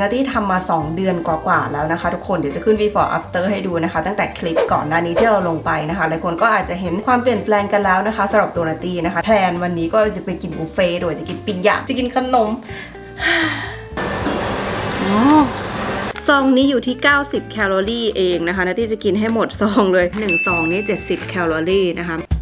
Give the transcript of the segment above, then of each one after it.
นาที่ทำมา 2 เดือนกว่าๆแล้วนะคะ ทุกคนเดี๋ยวจะขึ้น before after ให้ดูนะคะ ตั้งแต่คลิปก่อนหน้านี้ที่เราลงไปนะคะหลายคนก็อาจจะเห็นความเปลี่ยนแปลงกันแล้วนะคะสำหรับตัวนาตี้นะคะแพลนวันนี้ก็จะไปกินบุฟเฟ่ด้วยจะกินปิ้งย่างจะกินขนมซองนี้อยู่ที่ 90 แคลอรี่เองนะคะนาตี้จะกินให้หมดซองเลย1ซองนี้ 70 แคลอรี่นะคะ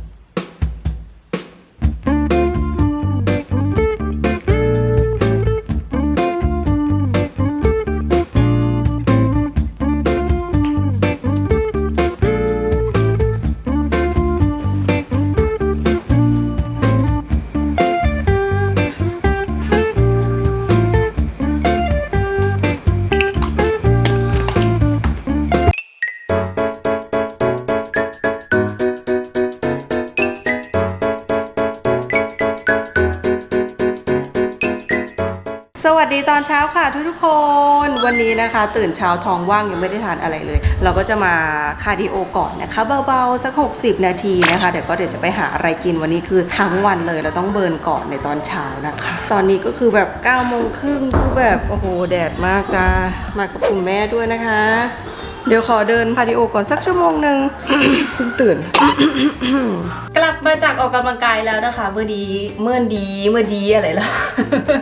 วัสดีตอนเช้าค่ะทุกทุกคนวันนี้นะคะ ตื่นเช้าท้องว่างยังไม่ได้ทานอะไรเลย เราก็จะมาคาร์ดิโอก่อนนะคะเบาๆสัก 60 นาทีนะคะเดี๋ยวก็เดี๋ยวจะไปหาอะไรกินวันนี้คือทั้งวันเลยเราต้องเบิร์นก่อนในตอนเช้านะคะ ตอนนี้ก็คือแบบ9โมงครึ่งคือแบบโอ้โหแดดมากจ้ามากับคุณแม่ด้วยนะคะ เดี๋ยวขอเดินคาร์ดิโอก่อนสักชั่วโมงหนึ่งเพิ่งตื่น กลับมาจากออกกำลังกายแล้วนะคะ เมื่อดีเมื่อดีเมื่อดีอะไรล่ะ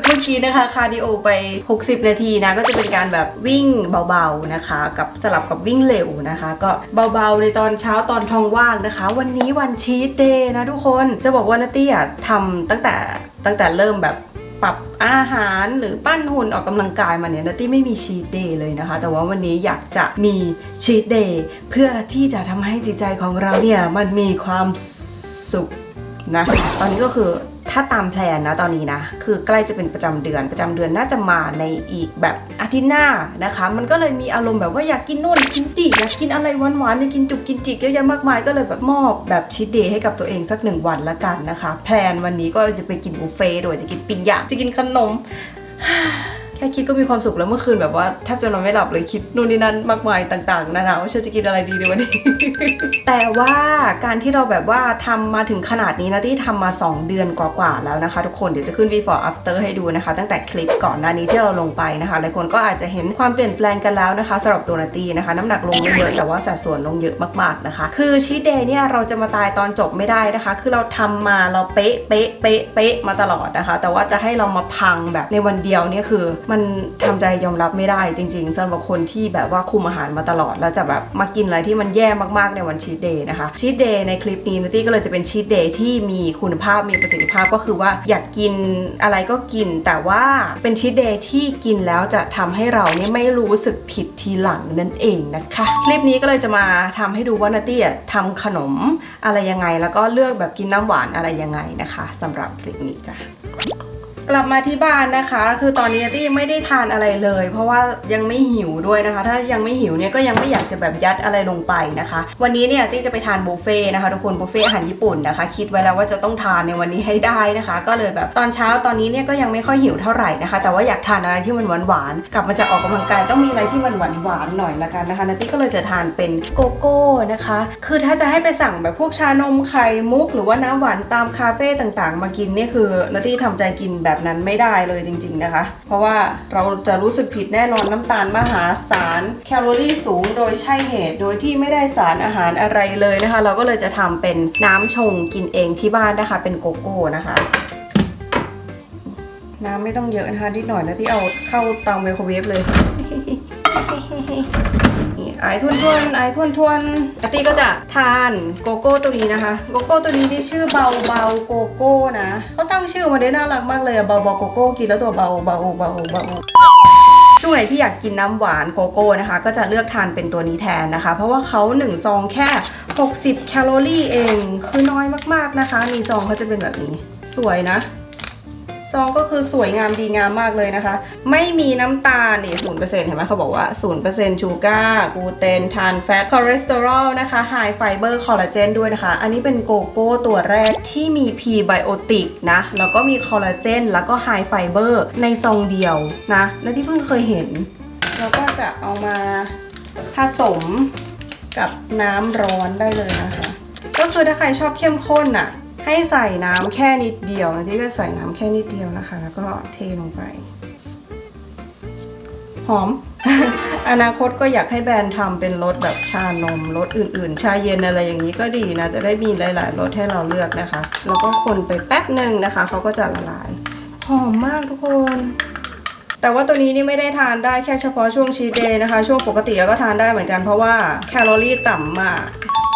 เมื่อกี้นะคะคาร์ดิโอไป 60 นาทีนะก็จะเป็นการแบบวิ่งเบาๆนะคะ กับสลับกับวิ่งเร็วนะคะ ก็เบาๆในตอนเช้าตอนท้องว่างนะคะ วันนี้วันชีตเดย์นะทุกคนจะบอกว่านาตี้อะทำตั้งแต่ตั้งแต่เริ่มแบบ ปรับอาหารหรือปั้นหุ่นออกกำลังกายมาเนี่ยนัตตี้ไม่มีชีตเดย์เลยนะคะ แต่ว่าวันนี้อยากจะมีชีตเดย์เพื่อที่จะทำให้จิตใจของเราเนี่ยมันมีความสุขนะ ตอนนี้ก็คือ ถ้าตามแพลนนะตอนนี้นะ คือใกล้จะเป็นประจำเดือนประจำเดือนน่าจะมาในอีกแบบอาทิตย์หน้านะคะ มันก็เลยมีอารมณ์แบบว่าอยากกินนู่นกินจีอยากกินอะไรหวานๆอยากกินจุกกินจิกเยอะแยะมากมายก็เลยแบบมอบแบบชีตเดย์ให้กับตัวเองสักหนึ่งวันละกันนะคะ แพลนวันนี้ก็จะไปกินบุฟเฟ่ต์ด้วยจะกินปิ้งย่างจะกินขนม ค่คิดก็มีความสุขแล้วเมื่อคืนแบบว่าแทบจะนอนไม่หลับเลยคิดนู่นนี่นั่นมากมายต่างๆนานาว่าฉันจะกินอะไรดีในวันนี้ แต่ว่าการที่เราแบบว่าทำมาถึงขนาดนี้นะที่ทำมา 2 เดือนกว่าๆแล้วนะคะ ทุกคนเดี๋ยวจะขึ้น before after ให้ดูนะคะ ตั้งแต่คลิปก่อนหน้านี้ที่เราลงไปนะคะหลายคนก็อาจจะเห็นความเปลี่ยนแปลงกันแล้วนะคะสำหรับตัวนาตีนะคะ น้ำหนักลงไม่เยอะแต่ว่าสัดส่วนลงเยอะมากๆนะคะ คือชีเดย์เนี่ยเราจะมาตายตอนจบไม่ได้นะคะ คือเราทำมาเราเป๊ะเป๊ะเป๊ะเป๊ะมาตลอดนะคะ แต่ว่าจะให้เรามาพังแบบในวันเดียวเนี่ยคือมนทำใจยอมรับไม่ได้จริง ๆสำหรับคนที่แบบว่าคุมอาหารมาตลอด แล้วจะแบบมากินอะไรที่มันแย่มากๆในวันชีทเดย์นะคะชีทเดย์ในคลิปนี้นัตตี้ก็เลยจะเป็นชีทเดย์ที่มีคุณภาพมีประสิทธิภาพก็คือว่าอยากกินอะไรก็กิน แต่ว่าเป็นชีทเดย์ที่กินแล้วจะทำให้เราเนี่ยไม่รู้สึกผิดทีหลังนั่นเองนะคะ คลิปนี้ก็เลยจะมาทำให้ดูว่านัตตี้ทำขนมอะไรยังไง แล้วก็เลือกแบบกินน้ำหวานอะไรยังไงนะคะสำหรับคลิปนี้จ้ะ กลับมาที่บ้านนะคะ คือตอนนี้ตี้ยังไม่ได้ทานอะไรเลย เพราะว่ายังไม่หิวด้วยนะคะ ถ้ายังไม่หิวเนี่ยก็ยังไม่อยากจะแบบยัดอะไรลงไปนะคะ วันนี้เนี่ยตี้จะไปทานบุฟเฟ่นะคะทุกคนบุฟเฟ่อาหารญี่ปุ่นนะคะ คิดไว้แล้วว่าจะต้องทานในวันนี้ให้ได้นะคะ ก็เลยแบบตอนเช้าตอนนี้เนี่ยก็ยังไม่ค่อยหิวเท่าไหร่นะคะ แต่ว่าอยากทานอะไรที่มันหวานๆกลับมาจากออกกำลังกายต้องมีอะไรที่มันหวานๆหน่อยละกันนะคะนัตตี้ก็เลยจะทานเป็นโกโก้นะคะ คือถ้าจะให้ไปสั่งแบบพวกชานมไข่มุก หรือว่าน้ำหวานตามคาเฟ่ต่างๆ มากินเนี่ยคือนัตตี้ทำใจกินแบบนั้นไม่ได้เลยจริง ๆนะคะ เพราะว่าเราจะรู้สึกผิดแน่นอนน้ำตาลมหาศาลแคลอรี่สูงโดยใช่เหตุ โดยที่ไม่ได้สารอาหารอะไรเลยนะคะ เราก็เลยจะทำเป็นน้ำชงกินเองที่บ้านนะคะ เป็นโกโก้นะคะน้ำไม่ต้องเยอะนะคะนิดหน่อยนะที่เอาเข้าเตาไมโครเวฟเลย ไอทวนทวนๆไอทวนทวนๆอาตี้ก็จะทานโกโก้ตัวนี้นะคะ โกโก้ตัวนี้ที่ชื่อเบาเบาโกโก้นะเขาตั้งชื่อมาได้น่ารักมากเลยอะเบาเบาโกโก้กินแล้วตัวเบาเบาเบาเบาช่วงไหนที่อยากกินน้ำหวานโกโก้นะคะ ก็จะเลือกทานเป็นตัวนี้แทนนะคะ เพราะว่าเขา1ซองแค่ 60 แคลอรี่เอง คือน้อยมากๆนะคะนี่ซองเขาจะเป็นแบบนี้ สวยนะ ซองก็คือสวยงามดีงามมากเลยนะคะ ไม่มีน้ำตาลนี่ศูนเปอร์เซ็นต์เห็นไหมเขาบอกว่าศูนเปอร์เซ็นต์ชูการ์กลูเตนทานแฟตคอเลสเตอรอลนะคะไฮไฟเบอร์คอลลาเจนด้วยนะคะ อันนี้เป็นโกโก้ตัวแรกที่มีพรีไบโอติกนะ แล้วก็มีคอลลาเจนแล้วก็ไฮไฟเบอร์ในซองเดียวนะ และที่เพิ่งเคยเห็น เราก็จะเอามาผสมกับน้ำร้อนได้เลยนะคะ ก็คือถ้าใครชอบเข้มข้นอะ ให้ใส่น้ำแค่นิดเดียวนะที่ก็ใส่น้ำแค่นิดเดียวนะคะ แล้วก็เทลงไป หอม อนาคตก็อยากให้แบรนด์ทำเป็นรสแบบชานมรสอื่น ๆ ชาเย็นอะไรอย่างนี้ก็ดีนะ จะได้มีหลาย ๆรสให้เราเลือกนะคะ แล้วก็คนไปแป๊บหนึ่งนะคะเขาก็จะละลายหอมมากทุกคน แต่ว่าตัวนี้นี่ไม่ได้ทานได้แค่เฉพาะช่วงชีเดย์นะคะ ช่วงปกติก็ทานได้เหมือนกันเพราะว่าแคลอรี่ต่ำมาก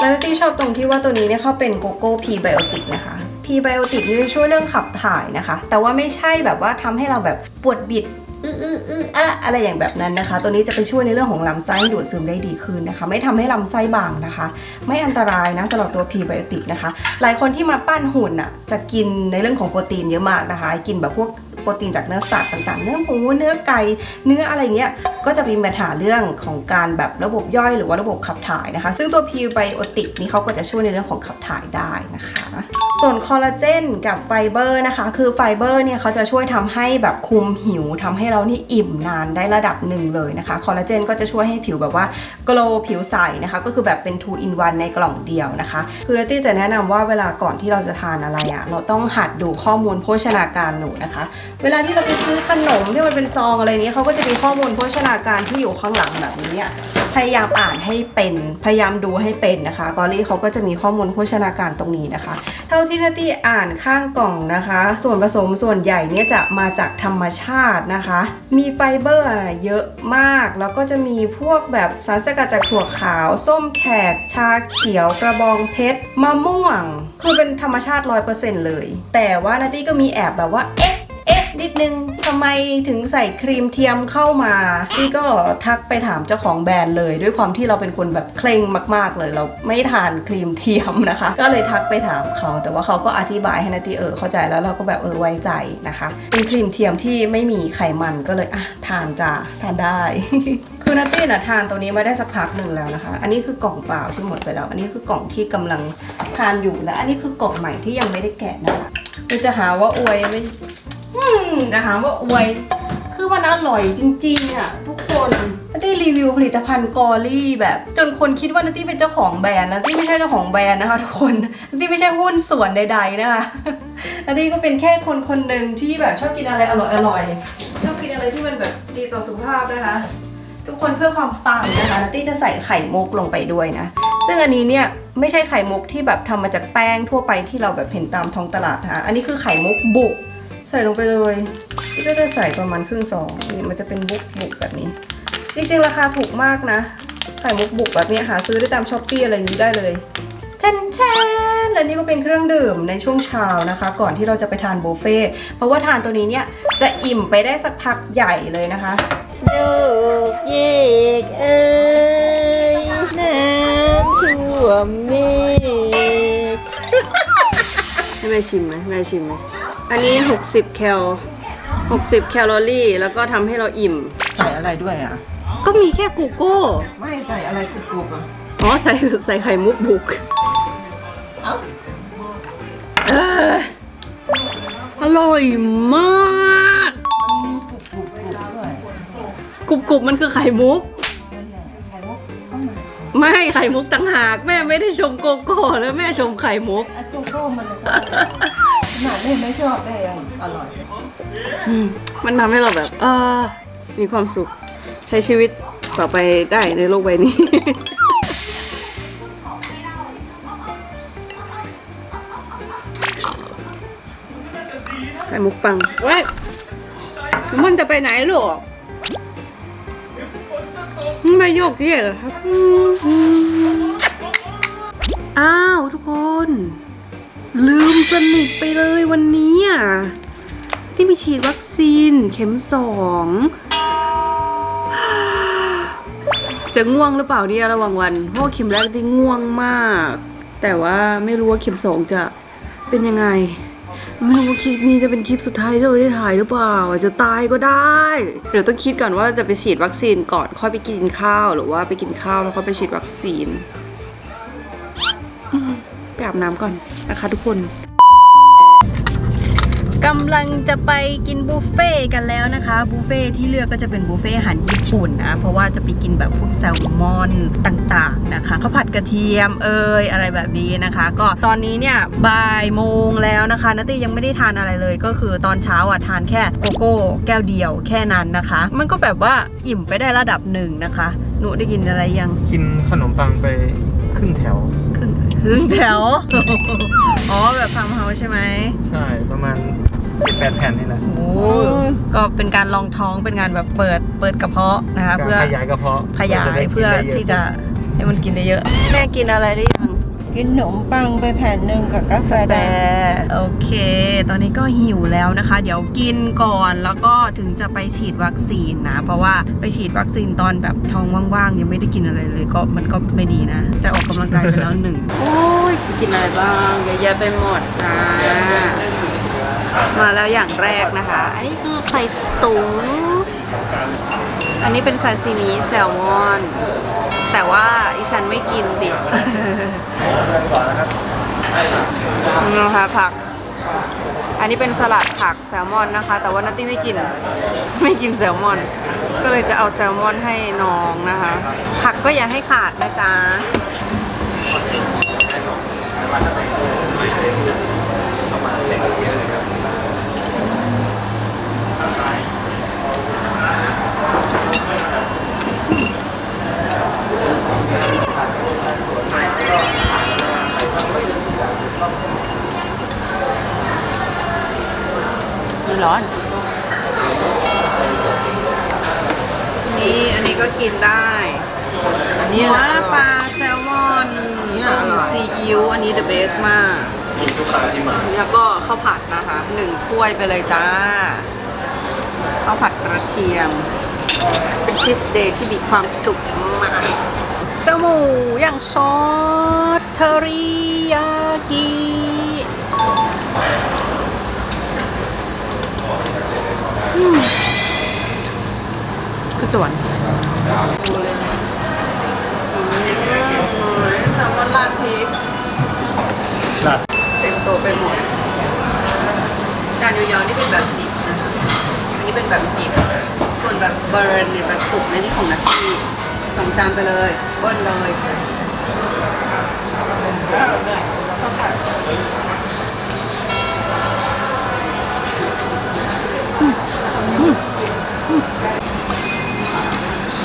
และนัตตี้ชอบตรงที่ว่าตัวนี้เนี่ยเขาเป็นโกโก้พีไบโอติกนะคะพีไบโอติกนี่จะช่วยเรื่องขับถ่ายนะคะ แต่ว่าไม่ใช่แบบว่าทำให้เราแบบปวดบิดอื้ออื้ออื้ออะอะไรอย่างแบบนั้นนะคะ ตัวนี้จะไปช่วยในเรื่องของลำไส้ดูดซึมได้ดีขึ้นนะคะ ไม่ทำให้ลำไส้บางนะคะ ไม่อันตรายนะสำหรับตัวพีไบโอติกนะคะ หลายคนที่มาปั้นหุ่นอะจะกินในเรื่องของโปรตีนเยอะมากนะคะ กินแบบพวก รตีนจากเนื้อสัตว์ต่างๆ เนื้อหมูเนื้อไก่เนื้ออะไรเงี้ยก็จะมีปัญหาเรื่องของการแบบระบบย่อยหรือว่าระบบขับถ่ายนะคะ ซึ่งตัวพีไบโอติกนี่เขาก็จะช่วยในเรื่องของขับถ่ายได้นะคะ ส่วนคอลลาเจนกับไฟเบอร์นะคะ คือไฟเบอร์เนี่ยเขาจะช่วยทำให้แบบคุมหิวทำให้เรานี่อิ่มนานได้ระดับหนึ่งเลยนะคะ คอลลาเจนก็จะช่วยให้ผิวแบบว่าโกลผิวใสนะคะ ก็คือแบบเป็น 2 in 1ในกล่องเดียวนะคะ คือเลตี้จะแนะนำว่าเวลาก่อนที่เราจะทานอะไรอะ่ะ เราต้องหัดดูข้อมูลโภชนาการหนูนะคะเวลาที่เราไปซื้อขนมที่มันเป็นซองอะไรนี้เขาก็จะมีข้อมูลโภชนาการที่อยู่ข้างหลังแบบนี้พยายามอ่านให้เป็นพยายามดูให้เป็นนะคะ กอรี่เขาก็จะมีข้อมูลโภชนาการตรงนี้นะคะ เท่าที่นาตี้อ่านข้างกล่องนะคะ ส่วนผสมส่วนใหญ่เนี่ยจะมาจากธรรมชาตินะคะ มีไฟเบอร์อะไรเยอะมาก แล้วก็จะมีพวกแบบสารสกัดจากถั่วขาว ส้มแขก ชาเขียว กระบองเพชรมะม่วง คือเป็นธรรมชาติ100%เลย แต่ว่านาตี้ก็มีแอบแบบว่าเอ๊ะ นิดนึงทำไมถึงใส่ครีมเทียมเข้ามาพี่ก็ทักไปถามเจ้าของแบรนด์เลย ด้วยความที่เราเป็นคนแบบเคร่งมาก ๆ เลย เราไม่ทานครีมเทียมนะคะ ก็เลยทักไปถามเขา แต่ว่าเขาก็อธิบายให้นาตีเออเข้าใจแล้วเราก็แบบเออไว้ใจนะคะ เป็นครีมเทียมที่ไม่มีไขมันก็เลยอะทานจ้าทานได้ คือนาตี้น่ะทานตัวนี้มาได้สักพักหนึ่งแล้วนะคะ อันนี้คือกล่องเปล่าที่หมดไปแล้ว อันนี้คือกล่องที่กำลังทานอยู่และอันนี้คือกล่องใหม่ที่ยังไม่ได้แกะนะคะจะหาว่าอวยไม่ อืมจะหาว่าอวย คือมันอร่อยจริงๆอะทุกคนนัตตี้รีวิวผลิตภัณฑ์กอรี่แบบ จนคนคิดว่านัตตี้เป็นเจ้าของแบรนด์นัตตี้ไม่ใช่เจ้าของแบรนด์นะคะทุกคนนัตตี้ไม่ใช่หุ้นส่วนใด ๆนะคะนัตตี้ก็เป็นแค่คนคนหนึ่งที่แบบชอบกินอะไรอร่อยๆชอบกินอะไรที่มันแบบดีต่อสุขภาพนะคะ ทุกคนเพื่อความปังนะคะนัตตี้จะใส่ไข่มุกลงไปด้วยนะ ซึ่งอันนี้เนี่ยไม่ใช่ไข่มุกที่แบบทำมาจากแป้งทั่วไปที่เราแบบเห็นตามท้องตลาดนะคะอันนี้คือไข่มุกบุก ใส่ลงไปเลยพี่ก็จะใส่ประมาณครึ่งซองนี่มันจะเป็นบุกบุกแบบนี้ จริงๆราคาถูกมากนะไข่มุกบุกแบบนี้หาซื้อได้ตามช้อปปี้อะไรอย่างนี้ได้เลยชันชันและนี่ก็เป็นเครื่องดื่มในช่วงเช้านะคะ ก่อนที่เราจะไปทานบุฟเฟ่ต์เพราะว่าทานตัวนี้เนี่ยจะอิ่มไปได้สักพักใหญ่เลยนะคะลูกเยกเอ้ยน้ำท่วมเมฆให้แม่ชิมไหมแม่ชิมไหม อันนี้ 60 แคล 60 แคลอรี่ แล้วก็ทำให้เราอิ่ม ใส่อะไรด้วยอะ ก็มีแค่กูโก้ ไม่ใส่อะไรกรุบๆอะอ๋อ ใส่ใส่ไข่มุกบุกเอ้าเอ้ยอร่อยมากมันมีกรุบๆกรุบด้วยกรุบกรุบมันคือไข่มุก นั่นแหละไข่มุกก็มาไม่ไข่มุกต่างหาก แม่ไม่ได้ชมโกโก้แล้วแม่ชมไข่มุกไอ้โกโก้มันเลย ขนาดเล่ไม่ชอบได้ยังอร่อยอืมมันทำให้เราแบบ เออมีความสุขใช้ชีวิตต่อไปได้ในโลกใบนี้ ไข่มุกปังเว้ยมันจะไปไหนลูกไม่โยกเยกเหรอครับ อ้าว ทุกคน ลืมสนิทไปเลยวันนี้อะที่มีฉีดวัคซีนเข็มสองจะง่วงหรือเปล่าเนี่ยระหว่างวันเพราะเข็มแรกที่ง่วงมาก แต่ว่าไม่รู้ว่าเข็มสองจะเป็นยังไง ไม่รู้ว่าคลิปนี้จะเป็นคลิปสุดท้ายที่เราได้ถ่ายหรือเปล่าอาจจะตายก็ได้ เดี๋ยวต้องคิดก่อนว่าจะไปฉีดวัคซีนก่อนค่อยไปกินข้าว หรือว่าไปกินข้าวแล้วค่อยไปฉีดวัคซีน ไปอาบน้ำก่อนนะคะทุกคนกำลังจะไปกินบุฟเฟ่ต์กันแล้วนะคะ บุฟเฟ่ต์ที่เลือกก็จะเป็นบุฟเฟ่ต์อาหารญี่ปุ่นนะ เพราะว่าจะไปกินแบบพวกแซลมอนต่างๆนะคะข้าวผัดกระเทียมเอยอะไรแบบนี้นะคะ ก็ตอนนี้เนี่ยบ่ายโมงแล้วนะคะนัตตี้ยังไม่ได้ทานอะไรเลย ก็คือตอนเช้าอะทานแค่โกโก้แก้วเดียวแค่นั้นนะคะ มันก็แบบว่าอิ่มไปได้ระดับหนึ่งนะคะหนูได้กินอะไรยัง กินขนมปังไปครึ่งแถว ครึ่งครึ่งแถว อ๋อแบบฟาร์มเฮาส์ใช่ไหม ใช่ประมาณแปดแผ่นนี่แหละโอ้ก็เป็นการลองท้องเป็นงานแบบเปิดเปิดกระเพาะนะคะการเพื่อขยายกระเพาะขยายเพื่อที่จะให้มันกินได้เยอะ แม่กินอะไรได้ยัง กินขนมปังไปแผ่นหนึ่งกับกาแฟแบแดงโอเค ตอนนี้ก็หิวแล้วนะคะ เดี๋ยวกินก่อนแล้วก็ถึงจะไปฉีดวัคซีนนะ เพราะว่าไปฉีดวัคซีนตอนแบบท้องว่างๆ ยังไม่ได้กินอะไรเลยก็มันก็ไม่ดีนะ แต่ออกกำลังกายไปแล้วหนึ่งโอ้ยจะกินอะไรบ้างเยอะแยะไปหมดจ้ามาแล้วอย่างแรกนะคะ อันนี้คือไข่ตุ๋งอันนี้เป็นซาซิมิแซลมอน แต่ว่าอีฉันไม่กินดินะคะผัก อันนี้เป็นสลัดผักแซลมอนนะคะ แต่ว่านัตตี้ไม่กิน ไม่กินแซลมอน ก็เลยจะเอาแซลมอนให้น้องนะคะ ผักก็อย่าให้ขาดนะจ๊ะ มันร้อน นี่อันนี้ก็กินได้ อันนี้หัวอร่อยปลาแซลมอนเนี่ยต้อมร่อยซีอิ๊วอันนี้ the best มาก กินทุกครั้งที่มา แล้วก็ข้าวผัดนะคะหนึ่งถ้วยไปเลยจ้า ข้าวผัดกระเทียม เป็นชีสเดย์ที่มีความสุขมาก เต้าหมูอย่างซอสเทอริยากิอืมคือสวนดูเลยนะอืมแซลมอนราดพริกลัดเต็มโตะไปหมดจานยาวๆนี่เป็นแบบดิบนะคะอันนี้เป็นแบบดิบ ส่วนแบบเบิร์นเนี่ยแบบสุกในนี่ของนัตตี้ สองจานไปเลยเบิ้ลเลย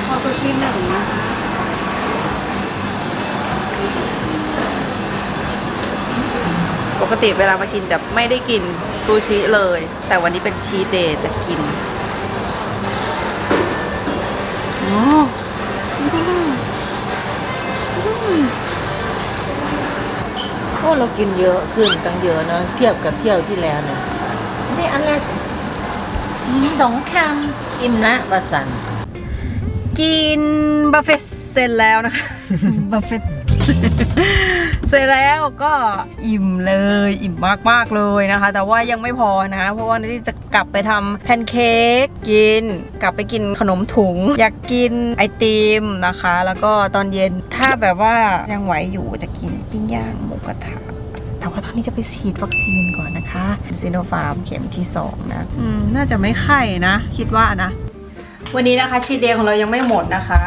พอซูชิหนึ่งนะปกติเวลามากินจะไม่ได้กินซูชิเลย แต่วันนี้เป็นชีเดย์จะกินโอ้ โอ้เรากินเยอะขึ้นตั้งเยอะเนะเทียบกับเที่ยวที่แล้วเนี่ยนี่อันแรกสองคำอิ่มละบะสัน กินบัฟเฟต์เสร็จแล้วนะคะ บัฟเฟต์ สร็จแล้วก็อิ่มเลยอิ่มมากๆเลยนะคะ แต่ว่ายังไม่พอนะ เพราะว่านี่จะกลับไปทำแพนเค้กกิน กลับไปกินขนมถุง อยากกินไอติมนะคะ แล้วก็ตอนเย็นถ้าแบบว่ายังไหวอยู่จะกินปิ้งย่างหมูกระทะแต่ว่าตอนนี้จะไปฉีดวัคซีนก่อนนะคะซีโนฟาร์มเข็มที่2นะอืมน่าจะไม่ไข่นะ คิดว่านะ วันนี้นะคะชีเดย์ของเรายังไม่หมดนะคะ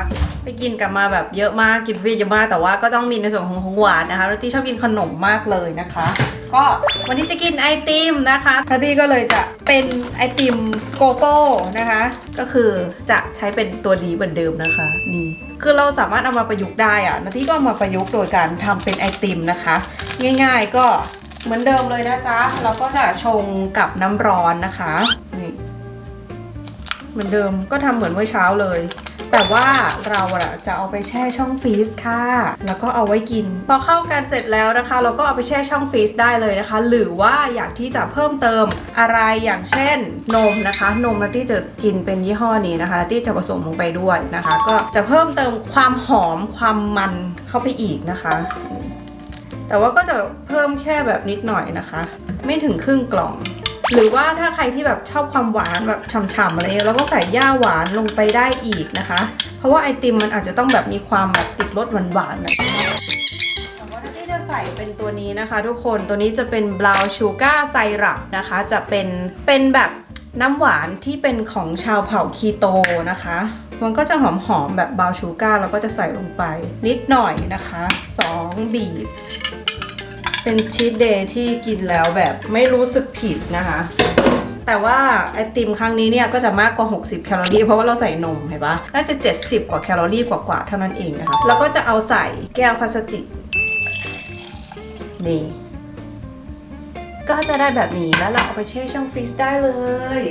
ไปกินกลับมาแบบเยอะมากกินฟรีเยอะมากแต่ว่าก็ต้องมีในส่วนของของหวานนะคะแล้วที่ชอบกินขนมมากเลยนะคะ ก็วันนี้จะกินไอติมนะคะทัตตี้ก็เลยจะเป็นไอติมโกโก้นะคะ ก็คือจะใช้เป็นตัวดีเหมือนเดิมนะคะนี่คือเราสามารถเอามาประยุกต์ได้อะนาที่ก็ามาประยุกต์โดยการทำเป็นไอติมนะคะ ง่าย ๆ ก็เหมือนเดิมเลยนะจ๊ะเราก็จะชงกับน้ำร้อนนะคะนี่ เหมือนเดิมก็ทำเหมือนเมื่อเช้าเลย แต่ว่าเราอะจะเอาไปแช่ช่องฟรีซค่ะ แล้วก็เอาไว้กิน พอเข้ากันเสร็จแล้วนะคะ เราก็เอาไปแช่ช่องฟรีซได้เลยนะคะ หรือว่าอยากที่จะเพิ่มเติมอะไรอย่างเช่น นมนะคะ นมนัตตี้จะกินเป็นยี่ห้อนี้นะคะนัตตี้จะผสมลงไปด้วยนะคะ ก็จะเพิ่มเติมความหอมความมันเข้าไปอีกนะคะ แต่ว่าก็จะเพิ่มแค่แบบนิดหน่อยนะคะ ไม่ถึงครึ่งกล่อง หรือว่าถ้าใครที่แบบชอบความหวานแบบฉ่ำๆอะไรเงี้ยเราก็ใส่ย่าหวานลงไปได้อีกนะคะ เพราะว่าไอติมมันอาจจะต้องแบบมีความแบบติดรสหวานๆนะคะแต่ว่าที่จะใส่เป็นตัวนี้นะคะทุกคนตัวนี้จะเป็นบราวน์ชูการ์ไซรัปนะคะ จะเป็นเป็นแบบน้ำหวานที่เป็นของชาวเผ่าคีโตนะคะ มันก็จะหอมๆแบบบราวน์ชูการ์แล้วก็จะใส่ลงไปนิดหน่อยนะคะ 2 บีบ เป็นชีทเดย์ที่กินแล้วแบบไม่รู้สึกผิดนะคะ แต่ว่าไอติมครั้งนี้เนี่ยก็จะมากกว่า 60 แคลอรี่ เพราะว่าเราใส่นมเห็นปะน่าจะ 70 กว่าแคลอรี่กว่าๆเท่านั้นเองนะคะ แล้วก็จะเอาใส่แก้วพลาสติก นี่ ก็จะได้แบบนี้แล้วเราเอาไปแช่ช่องฟรีซได้เลย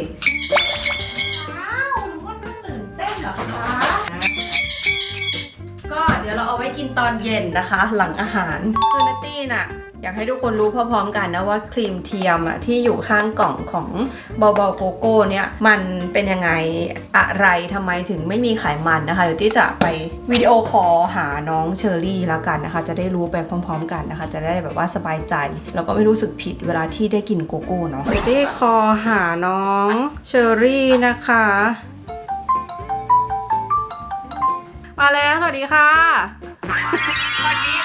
ว้าวหนูว่าน่าตื่นเต้นเหรอคะก็เดี๋ยวเราเอาไว้กินตอนเย็นนะคะ หลังอาหารคือนัตตี้น่ะ อยากให้ทุกคนรู้พร้อมๆกันนะว่าครีมเทียมอะที่อยู่ข้างกล่องของเบาๆโกโก้เนี่ยมันเป็นยังไงอะไรทำไมถึงไม่มีไขมันนะคะเดี๋ยวที่จะไปวิดีโอคอลหาน้องเชอรี่แล้วกันนะคะ จะได้รู้ไปพร้อม ๆ กันนะคะ จะได้แบบว่าสบายใจ แล้วก็ไม่รู้สึกผิดเวลาที่ได้กินโกโก้เนาะเดี๋ยวที่คอหาน้องเชอรี่นะคะ มาแล้วสวัสดีค่ะสวัสดีค่ะ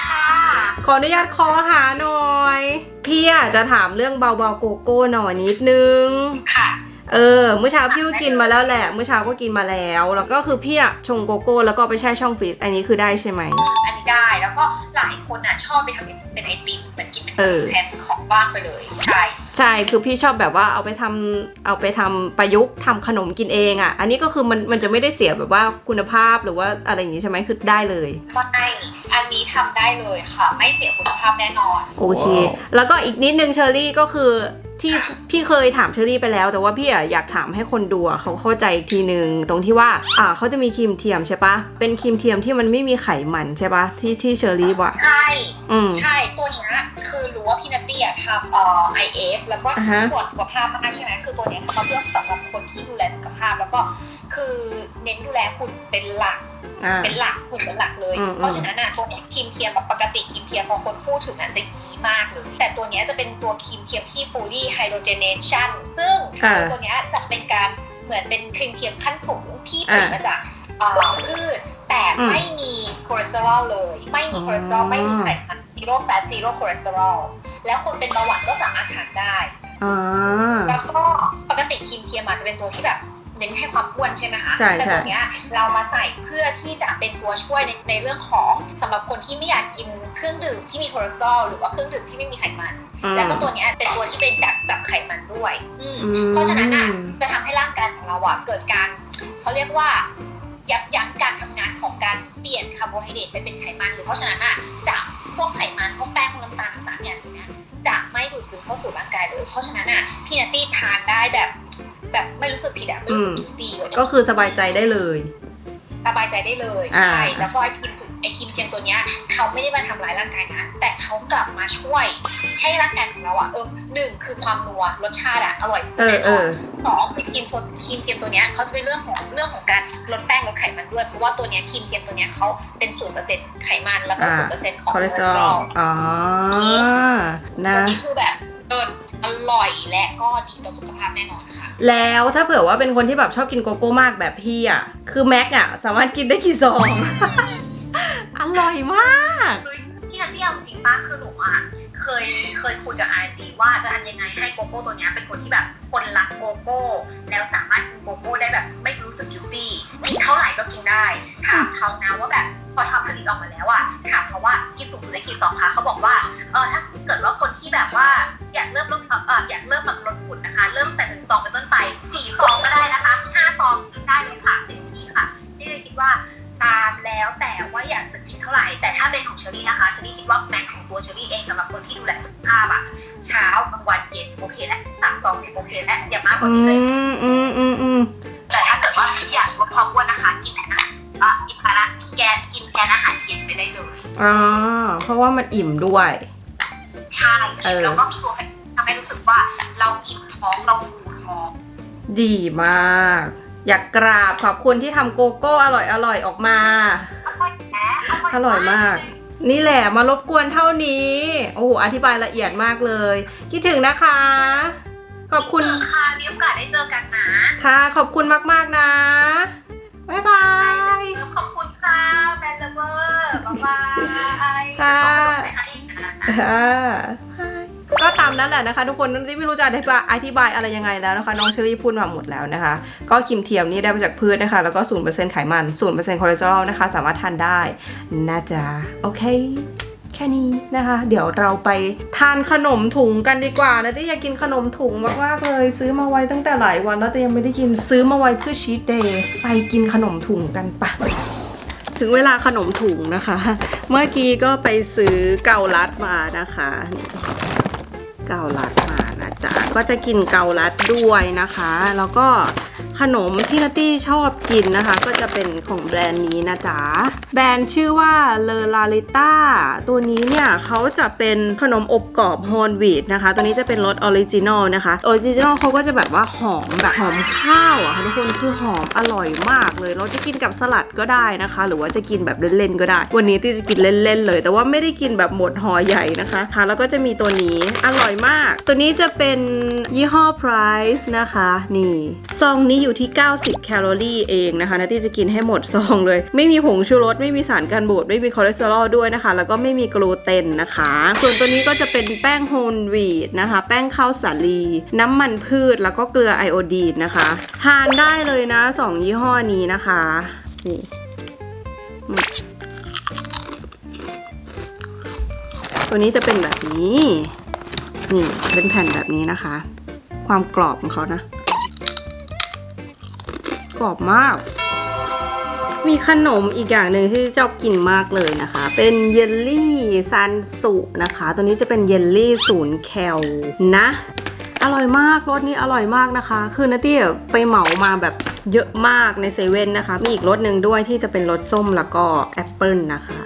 ขออนุญาตคอหาหน่อย พี่อะจะถามเรื่องเบาๆโกโก้หน่อยนิดนึง ค่ะ เออ เมื่อเช้าพี่ก็กินมาแล้วแหละ เมื่อเช้าก็กินมาแล้ว แล้วก็คือพี่อะชงโกโก้แล้วก็ไปแช่ช่องฟรีซ อันนี้คือได้ใช่ไหม อันนี้ได้ แล้วก็หลายคนอะชอบไปทำเป็นไอติมเหมือนกินเป็นเออ แทนของว่างไปเลย ใช่ ใช่คือพี่ชอบแบบว่าเอาไปทำเอาไปทำประยุกต์ทำขนมกินเองอะอันนี้ก็คือมันมันจะไม่ได้เสียแบบว่าคุณภาพหรือว่าอะไรอย่างนี้ใช่ไหมคือได้เลยไม่อันนี้ทำได้เลยค่ะ ไม่เสียคุณภาพแน่นอน โอเค แล้วก็อีกนิดนึงเชอรี่ก็คือที่พี่เคยถามเชอรี่ไปแล้ว แต่ว่าพี่อะอยากถามให้คนดูอะเขาเข้าใจอีกทีนึง ตรงที่ว่าอ่าเขาจะมีครีมเทียมใช่ปะเป็นครีมเทียมที่มันไม่มีไขมันใช่ปะที่ที่เชอรี่บอกใช่อืมใช่ตัวเนี้ยคือรู้ว่าพี่นัตตี้อะทำเอ่อ IF แล้วก็อ่าฮะตรวจสุขภาพมากใช่ไหมคือตัวเนี้ยเขาเลือกสำหรับคนที่ดูแลสุขภาพแล้วก็คือเน้นดูแลหุ่นเป็นหลักอ่าเป็นหลักหุ่นเป็นหลักเลยอืมเพราะฉะนั้นอะตัวครีมเทียมแบบปกติครีมเทียมพอคนพูดถึงอะจะยีมากเลย แต่ตัวเนี้ยจะเป็นตัวครีมเทียมที่ fully hydrogenation ซึ่งอ่าตัวเนี้ยจะเป็นการเหมือนเป็นครีมเทียมขั้นสูงที่ผลิตอ่ามมาจากเอ่อพืชแต่อืมไม่มีคอเลสเตอรอลเลย ไม่มีคอเลสเตอรอลอ๋อไม่มีไข มัน zero fat zero cholesterol แล้วคนเป็นเบาหวานก็สามารถทานได้อ่าแล้วก็ปกติครีมเทียมอาจจะเป็นตัวที่แบบเน้นให้ความอ้วนใช่ไหมคะใช่แต่ใช่ตัวเนี้ยเรามาใส่เพื่อที่จะเป็นตัวช่วยในในเรื่องของสำหรับคนที่ไม่อยากกินเครื่องดื่มที่มีคอเลสเตอรอลหรือว่าเครื่องดื่มที่ไม่มีไขมันอืมแล้วก็ตัวเนี้ยเป็นตัวที่เป็นดักจับไขมันด้วยอืมอืมเพราะฉะนั้นอะจะทำให้ร่างกายของเราอะเกิดการเขาเรียกว่ายับยั้งการทำงานของการเปลี่ยนคาร์โบไฮเดรตไปเป็นไขมันหรือเพราะฉะนั้นอะจะ พวกไขมันพวกแป้งพวกน้ำตาลทั้งสามอย่างนี้นะจะไม่ดูดซึมเข้าสู่ร่างกายเลย เพราะฉะนั้นอะพี่นัตตี้ทานได้แบบ แบบไม่รู้สึกผิดอะไม่รู้สึกอืมทุกตีเลยก็คือสบายใจได้เลย สบายใจได้เลยอ่าใช่แล้วก็ไอ้ครีม ไอ้ครีมเทียมตัวเนี้ยเขาไม่ได้มาทำร้ายร่างกายนะ แต่เขากลับมาช่วย ให้ร่างกายของเราอะเออหนึ่งคือความนัวรสชาติอะอร่อยเออแน่นเออนอสองคือครีมตัวครีมเทียมตัวเนี้ยเขาจะเป็นเรื่องของเรื่องของการลดแป้งลดไขมันด้วยเพราะว่าตัวเนี้ยครีมเทียมตัวเนี้ยเขาเป็นศูนย์เปอร์เซ็นต์ไขมันแล้วก็อ่าศูนย์เปอร์เซ็นต์ของคอเลสเตอรอลอ๋อนะตัวนี้คือแบบเอออร่อยและก็ดีต่อสุขภาพแน่นอนค่ะ แล้วถ้าเผื่อว่าเป็นคนที่แบบชอบกินโกโก้มากแบบพี่อะ คือแม็กอะ สามารถกินได้กี่ซอง อร่อยมากพี่นันที่เอาจริงป้าคือหนูอะเคยเคยคุยกับไอดีว่าจะทำยังไงให้โกโก้ตัวเนี้ยเป็นคนที่แบบคนรักโกโก้ แล้วสามารถกินโกโก้ได้แบบไม่รู้สึกกิวตี้กินเท่าไหร่ก็กินได้ถามเขานะว่าแบบพอทำผลิตออกมาแล้วอะถามเขาว่ากินสูงสุดได้กี่ซองคะเขาบอกว่าเออถ้าเกิดว่าคนที่แบบว่าอยากเริ่มลดเอออยากเริ่มแบบ และอย่ามากกอืว่านี้เลย มอืมอืมอืมแต่ถ้าเกิดว่าอยากลดความอ้วนนะคะ กินแทนอาหารอะกินแทนอาหารแกนกินแทนอาหารเย็นไปได้เลยอ๋อเพราะว่ามันอิ่มด้วย ใช่เออ แล้วก็มีตัวทำให้รู้สึกว่าเราอิ่มท้องเราฟูท้องดีมาก อยากกราบขอบคุณที่ทำโกโก้อร่อยอร่อยๆออกมา อร่อยแนะอร่อยมาก นี่แหละมารบกวนเท่านี้ โอ้โหอธิบายละเอียดมากเลย คิดถึงนะคะ ขอบคุคุณณ ค่ะมีโอกาสได้เจอกันนะ ค่ะ ขอบคุณมากๆนะบ๊ายบาย ขอบคุณค่ะแบนเลเวอร์บ๊ายบายค่ะขอบคุณนะคะนะอ่าก็ตามนั้นแหละนะคะ ทุกคนที่ไม่รู้จะอธิบายอธิบายอะไรยังไงแล้วนะคะ น้องเชอรี่พูดมาหมดแล้วนะคะ ก็ครีมเทียมนี่ได้มาจากพืชนะคะ แล้วก็ศูนเปอร์เซ็นต์ไขมันศูนเปอร์เซ็นต์คอเลสเตอรอลนะคะ สามารถทานได้นะจ๊ะโอเคแค่นี้นะคะ เดี๋ยวเราไปทานขนมถุงกันดีกว่านะที่อยากกินขนมถุงมากๆเลย ซื้อมาไว้ตั้งแต่หลายวันแล้วแต่ยังไม่ได้กินซื้อมาไว้เพื่อชีตเดย์ไปกินขนมถุงกันปะถึงเวลาขนมถุงนะคะ เมื่อกี้ก็ไปซื้อเกาลัดมานะคะเกาลัดมานะจ๊ะก็จะกินเกาลัดด้วยนะคะ แล้วก็ ขนมที่นัตตี้ชอบกินนะคะ ก็จะเป็นของแบรนด์นี้นะจ๊ะ แบรนด์ชื่อว่าเลอลาลิต้าตัวนี้เนี่ยเขาจะเป็นขนมอบกรอบโฮลวีตนะคะ ตัวนี้จะเป็นรสออริจินอลนะคะออริจินอลเขาก็จะแบบว่าหอมแบบหอมข้าวอะค่ะทุกคนคือหอมอร่อยมากเลย เราจะกินกับสลัดก็ได้นะคะ หรือว่าจะกินแบบเล่นๆก็ได้ วันนี้ตี้จะกินเล่นๆเลย แต่ว่าไม่ได้กินแบบหมดห่อใหญ่นะคะค่ะแล้วก็จะมีตัวนี้อร่อยมาก ตัวนี้จะเป็นยี่ห้อ Price นะคะ นี่ซองนี้อยูู่่ที่ 90 แคลอรี่เองนะคะนาตี้จะกินให้หมดซองเลย ไม่มีผงชูรส ไม่มีสารกันบูด ไม่มีคอเลสเตอรอลด้วยนะคะ แล้วก็ไม่มีกลูเตนนะคะ ส่วนตัวนี้ก็จะเป็นแป้งโฮลวีตนะคะ แป้งข้าวสาลี น้ำมันพืช แล้วก็เกลือไอโอดีนนะคะ ทานได้เลยนะสองยี่ห้อนี้นะคะ นี่ตัวนี้จะเป็นแบบนี้ นี่ เป็นแผ่นแบบนี้นะคะ ความกรอบของเขานะ กรอบมาก มีขนมอีกอย่างหนึ่งที่ชอบกินมากเลยนะคะ เป็นเยลลี่ซันสุนะคะ ตัวนี้จะเป็นเยลลี่ศูนย์แคลนะ อร่อยมากรสนี้อร่อยมากนะคะ คือนาตี้ไปเหมามาแบบเยอะมากในเซเว่นนะคะ มีอีกรสหนึ่งด้วยที่จะเป็นรสส้มแล้วก็แอปเปิลนะคะ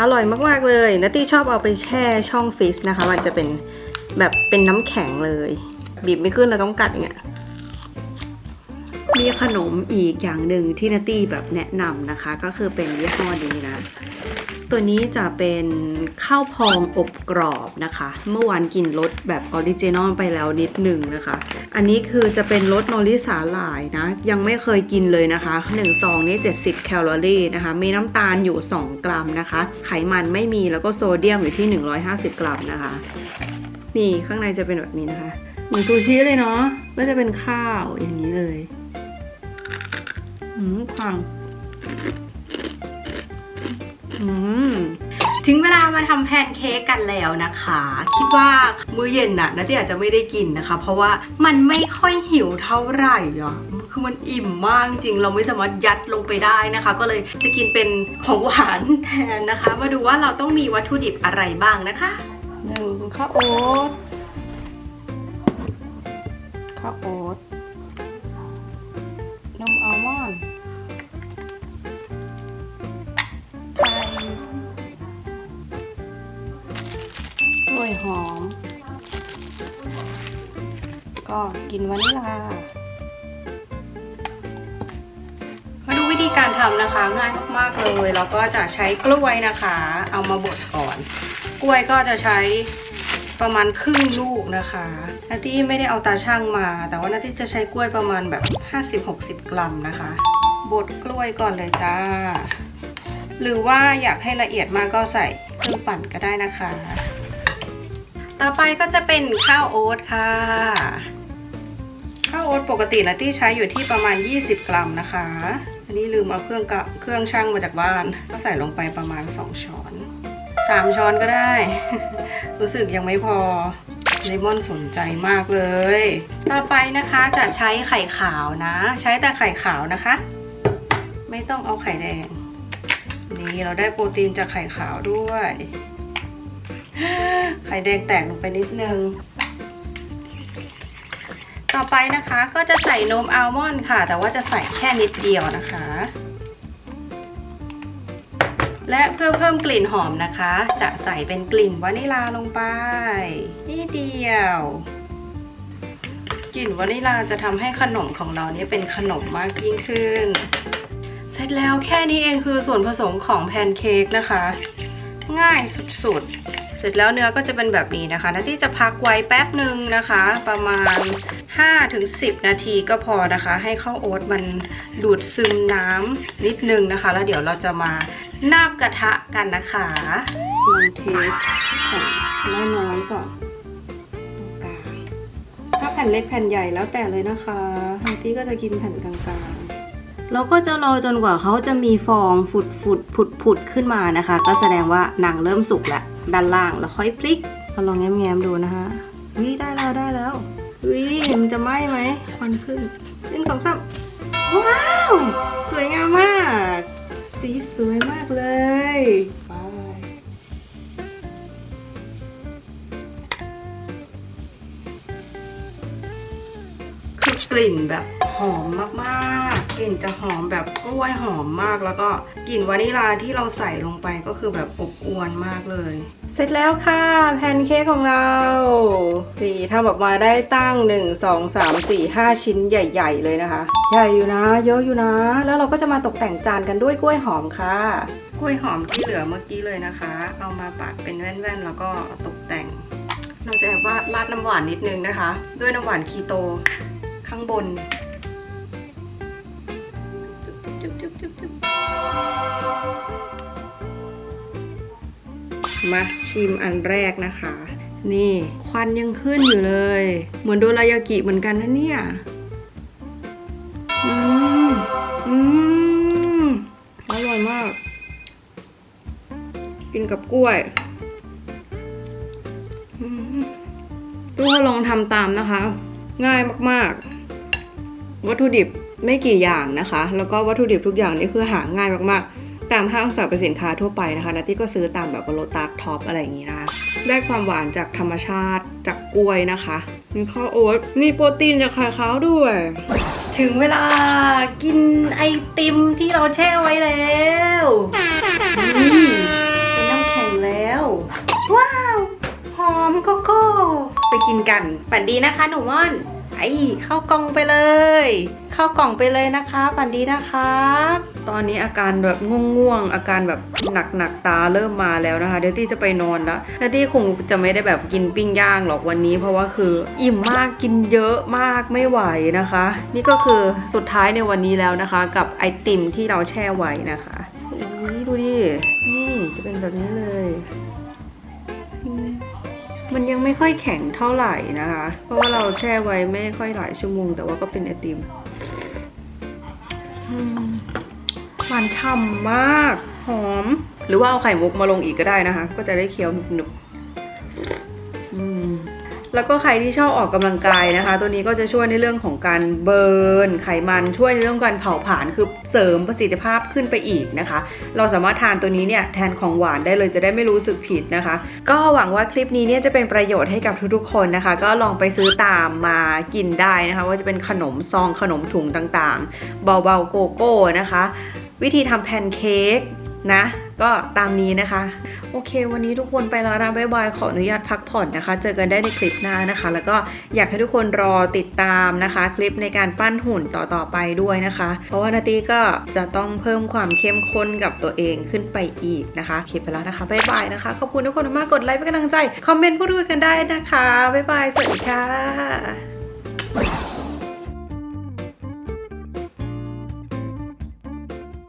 อร่อยมากๆเลยนาตี้ชอบเอาไปแช่ช่องฟรีซนะคะ มันจะเป็นแบบเป็นน้ำแข็งเลย บีบไม่ขึ้นเราต้องกัดอย่างเงี้ย มีขนมอีกอย่างหนึ่งที่นาตี้แบบแนะนำนะคะ ก็คือเป็นยี่ห้อนี้นะ ตัวนี้จะเป็นข้าวพองอบกรอบนะคะ เมื่อวานกินรสแบบออริจินอลไปแล้วนิดหนึ่งนะคะ อันนี้คือจะเป็นรสโนริสาหร่ายนะ ยังไม่เคยกินเลยนะคะ1ซองนี้ 70 แคลอรี่นะคะ มีน้ำตาลอยู่ 2 กรัมนะคะ ไขมันไม่มีแล้วก็โซเดียมอยู่ที่ 150 กรัมนะคะ นี่ข้างในจะเป็นแบบนี้นะคะเหมือนซูชิเลยเนาะก็จะเป็นข้าวอย่างนี้เลย อืมความอืมถึงเวลามาทำแพนเค้กกันแล้วนะคะ คิดว่ามื้อเย็นน่ะนาที่อาจจะไม่ได้กินนะคะ เพราะว่ามันไม่ค่อยหิวเท่าไหร่อะคือมันอิ่มมากจริง เราไม่สามารถยัดลงไปได้นะคะ ก็เลยจะกินเป็นของหวานแทนนะคะ มาดูว่าเราต้องมีวัตถุดิบอะไรบ้างนะคะหนึ่งข้าวโอ๊ตข้าวโอ๊ต อัลมอนด์ไข่กล้วยหอม ก็กินวานิลา มาดูวิธีการทำนะคะ ง่ายมากๆเลยเราก็จะใช้กล้วยนะคะ เอามาบดก่อน กล้วยก็จะใช้ ประมาณครึ่งลูกนะคะนาตี้ไม่ได้เอาตาช่างมา แต่ว่านาตี้จะใช้กล้วยประมาณแบบ 50-60 กรัมนะคะ บดกล้วยก่อนเลยจ้า หรือว่าอยากให้ละเอียดมากก็ใส่เครื่องปั่นก็ได้นะคะ ต่อไปก็จะเป็นข้าวโอ๊ตค่ะ ข้าวโอ๊ตปกตินะที่ใช้อยู่ที่ประมาณ 20 กรัมนะคะอันนี้ลืมเอาเครื่องกเครื่องช่างมาจากบ้าน ก็ใส่ลงไปประมาณ 2 ช้อน 3 ช้อนก็ได้ รู้สึกยังไม่พอเลมอนสนใจมากเลย ต่อไปนะคะจะใช้ไข่ขาวนะ ใช้แต่ไข่ขาวนะคะ ไม่ต้องเอาไข่แดง นี่เราได้โปรตีนจากไข่ขาวด้วย ไข่แดงแตกลงไปนิดนึง ต่อไปนะคะก็จะใส่นมอัลมอนด์ค่ะ แต่ว่าจะใส่แค่นิดเดียวนะคะ และเพื่อเพิ่มกลิ่นหอมนะคะ จะใส่เป็นกลิ่นวานิลาลงไปนิดเดียว กลิ่นวานิลาจะทำให้ขนมของเราเนี่ยเป็นขนมมากยิ่งขึ้น เสร็จแล้วแค่นี้เองคือส่วนผสมของแพนเค้กนะคะ ง่ายสุดๆ เสร็จแล้วเนื้อก็จะเป็นแบบนี้นะคะนาที่จะพักไว้แป๊บหนึ่งนะคะ ประมาณ 5-10นาทีก็พอนะคะ ให้ข้าวโอ๊ตมันดูดซึมน้ำนิดนึงนะคะ แล้วเดี๋ยวเราจะมานาบกระทะกันนะคะลองเทสก่อนน้อยๆก่อนถ้าแผ่นเล็กแผ่นใหญ่แล้วแต่เลยนะคะบางทีก็จะกินแผ่นกลางๆเราก็จะรอจนกว่าเขาจะมีฟองฝุดฝุดผุดผุดขึ้นมานะคะ ก็แสดงว่าหนังเริ่มสุกแล้วด้านล่างแล้วค่อยพลิกเราลองแง้มๆดูนะคะวิได้แล้วได้แล้ว วิมันจะไหม้ไหมควันขึ้นหนึ่งสองสามว้าว สวยงามมาก สีสวยมากเลยไปคือกลิ่นแบบ หอมมากๆ กลิ่นจะหอมแบบกล้วยหอมมากแล้วก็กลิ่นวานิลาที่เราใส่ลงไปก็คือแบบอบอวนมากเลย เสร็จแล้วค่ะ แพนเค้กของเราสี่ทำออกมาได้ตั้ง 1 2 3 4 5 ชิ้นใหญ่ ๆ เลยนะคะ ใหญ่อยู่นะ เยอะอยู่นะ แล้วเราก็จะมาตกแต่งจานกันด้วยกล้วยหอมค่ะ กล้วยหอมที่เหลือเมื่อกี้เลยนะคะ เอามาปาดเป็นแว่นๆ แล้วก็ตกแต่งเราจะแบบว่าราดน้ำหวานนิดนึงนะคะ ด้วยน้ำหวานคีโตข้างบน มาชิมอันแรกนะคะ นี่ควันยังขึ้นอยู่เลย เหมือนโดรายากิเหมือนกันนะเนี่ย อืมอืมอร่อยมาก กินกับกล้วยอืมทุกคนลองทำตามนะคะ ง่ายมากๆ วัตถุดิบไม่กี่อย่างนะคะ แล้วก็วัตถุดิบทุกอย่างนี่คือหาง่ายมากๆ ตามห้างสรรพสินค้าทั่วไปนะคะนัตตี้ก็ซื้อตามแบบโลตัสท็อปอะไรอย่างนี้นะคะได้ความหวานจากธรรมชาติจากกล้วยนะคะมีข้าวโอ๊ตมีโปรตีนจากไข่ขาวด้วย ถึงเวลากินไอติมที่เราแช่ไว้แล้วนี่เป็นน้ำแข็งแล้ว ว้าวหอมโกโก้ ไปกินกัน ฝันดีนะคะหนูม่อน ไอ้เข้ากองไปเลย เข้ากล่องไปเลยนะคะฝันดีนะคะตอนนี้อาการแบบง่วงๆ อาการแบบหนักๆตาเริ่มมาแล้วนะคะ เดี๋ยวตี้จะไปนอนแล้วเดี๋ยวตี้คงจะไม่ได้แบบกินปิ้งย่างหรอกวันนี้ เพราะว่าคืออิ่มมากกินเยอะมากไม่ไหวนะคะ นี่ก็คือสุดท้ายในวันนี้แล้วนะคะ กับไอติมที่เราแช่ไว้นะคะอุ้ยดูดิ นี่จะเป็นแบบนี้เลยมันยังไม่ค่อยแข็งเท่าไหร่นะคะ เพราะว่าเราแช่ไว้ไม่ค่อยหลายชั่วโมง แต่ว่าก็เป็นไอติม หวานฉ่ำมาก หอม หรือว่าเอาไข่มุกมาลงอีกก็ได้นะคะ ก็จะได้เคี้ยวหนึบๆ แล้วก็ใครที่ชอบออกกำลังกายนะคะ ตัวนี้ก็จะช่วยในเรื่องของการเบิร์นไขมันช่วยในเรื่องการเผาผลาญคือเสริมประสิทธิภาพขึ้นไปอีกนะคะ เราสามารถทานตัวนี้เนี่ยแทนของหวานได้เลยจะได้ไม่รู้สึกผิดนะคะ ก็หวังว่าคลิปนี้เนี่ยจะเป็นประโยชน์ให้กับทุกๆคนนะคะ ก็ลองไปซื้อตามมากินได้นะคะ ว่าจะเป็นขนมซองขนมถุงต่างๆ เบาๆโกโก้นะคะ วิธีทำแพนเค้ก นะ ก็ตามนี้นะคะ โอเค วันนี้ทุกคนไปแล้วนะบ๊ายบายขออนุญาตพักผ่อนนะคะ เจอกันได้ในคลิปหน้านะคะ แล้วก็อยากให้ทุกคนรอติดตามนะคะ คลิปในการปั้นหุ่นต่อๆไปด้วยนะคะ เพราะว่านาตีก็จะต้องเพิ่มความเข้มข้นกับตัวเองขึ้นไปอีกนะคะคลิปไปแล้วนะคะบ๊ายบายนะคะขอบคุณทุกคนมากกดไลค์เป็นกำลังใจคอมเมนต์พูดคุยกันได้นะคะบ๊ายบายสวัสดีค่ะ